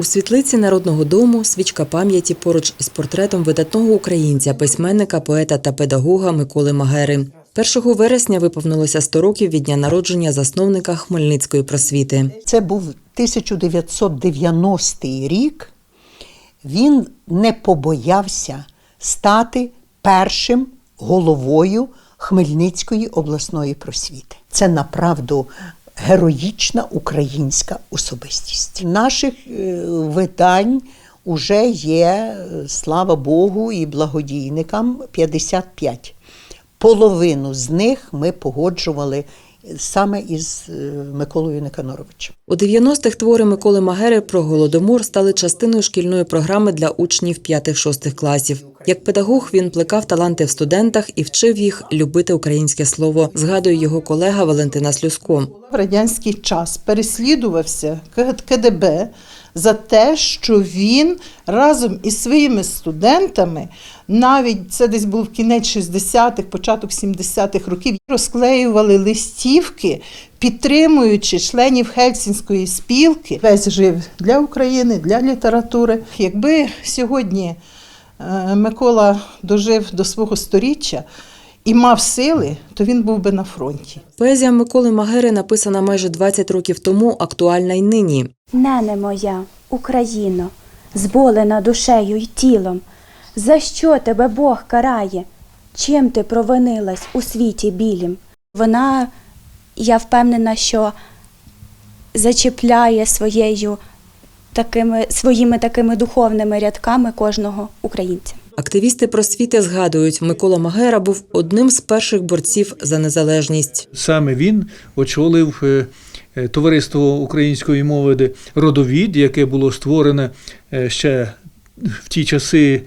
У світлиці народного дому свічка пам'яті поруч із портретом видатного українця, письменника, поета та педагога Миколи Магери. 1 вересня виповнилося 100 років від дня народження засновника Хмельницької просвіти. Це був 1990 рік. Він не побоявся стати першим головою Хмельницької обласної просвіти. Це направду героїчна українська особистість. Наших е, видань уже є, е, слава Богу, і благодійникам 55. Половину з них ми погоджували саме із е, Миколою Никаноровичем. У 90-х твори Миколи Магери про голодомор стали частиною шкільної програми для учнів 5-6 класів. Як педагог він плекав таланти в студентах і вчив їх любити українське слово, згадує його колега Валентина Слюско. В радянський час переслідувався КДБ за те, що він разом із своїми студентами, навіть це десь був кінець 60-х, початок 70-х років, розклеювали листівки, підтримуючи членів Хельсінської спілки. Весь жив для України, для літератури. Якби сьогодні е, Микола дожив до свого сторіччя і мав сили, то він був би на фронті. Поезія Миколи Магери написана майже 20 років тому, актуальна й нині. Нене моя, Україно, зболена душею й тілом, за що тебе Бог карає? Чим ти провинилась у світі білім? Вона, я впевнена, що зачіпляє своєю такими, своїми такими духовними рядками кожного українця. Активісти просвіти згадують, Микола Магера був одним з перших борців за незалежність. Саме він очолив е, е, товариство української мови родовід, яке було створене е, ще в ті часи.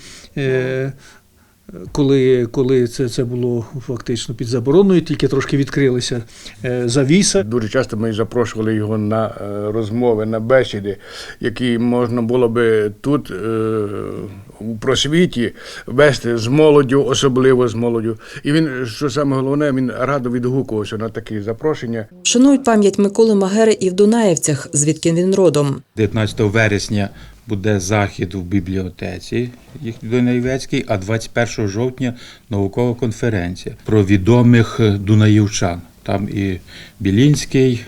Коли, коли це, це було фактично під забороною, тільки трошки відкрилися е, завіса. Дуже часто ми запрошували його на е, розмови, на бесіди, які можна було би тут, е, у просвіті, вести з молоддю, особливо з молоддю. І він, що саме головне, він радо відгукувався на такі запрошення. Шанують пам'ять Миколи Магери і в Дунаєвцях, звідки він родом. 19 вересня буде захід в бібліотеці їх Дунаєвецькій, а 21 жовтня наукова конференція про відомих дунаївчан. Там і Білінський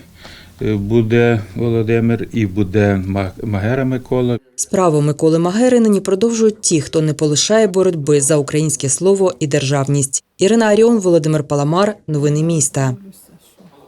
е, буде Володимир, і буде Магера Микола. Справу Миколи Магери нині продовжують ті, хто не полишає боротьби за українське слово і державність. Ірина Аріон, Володимир Паламар. Новини міста.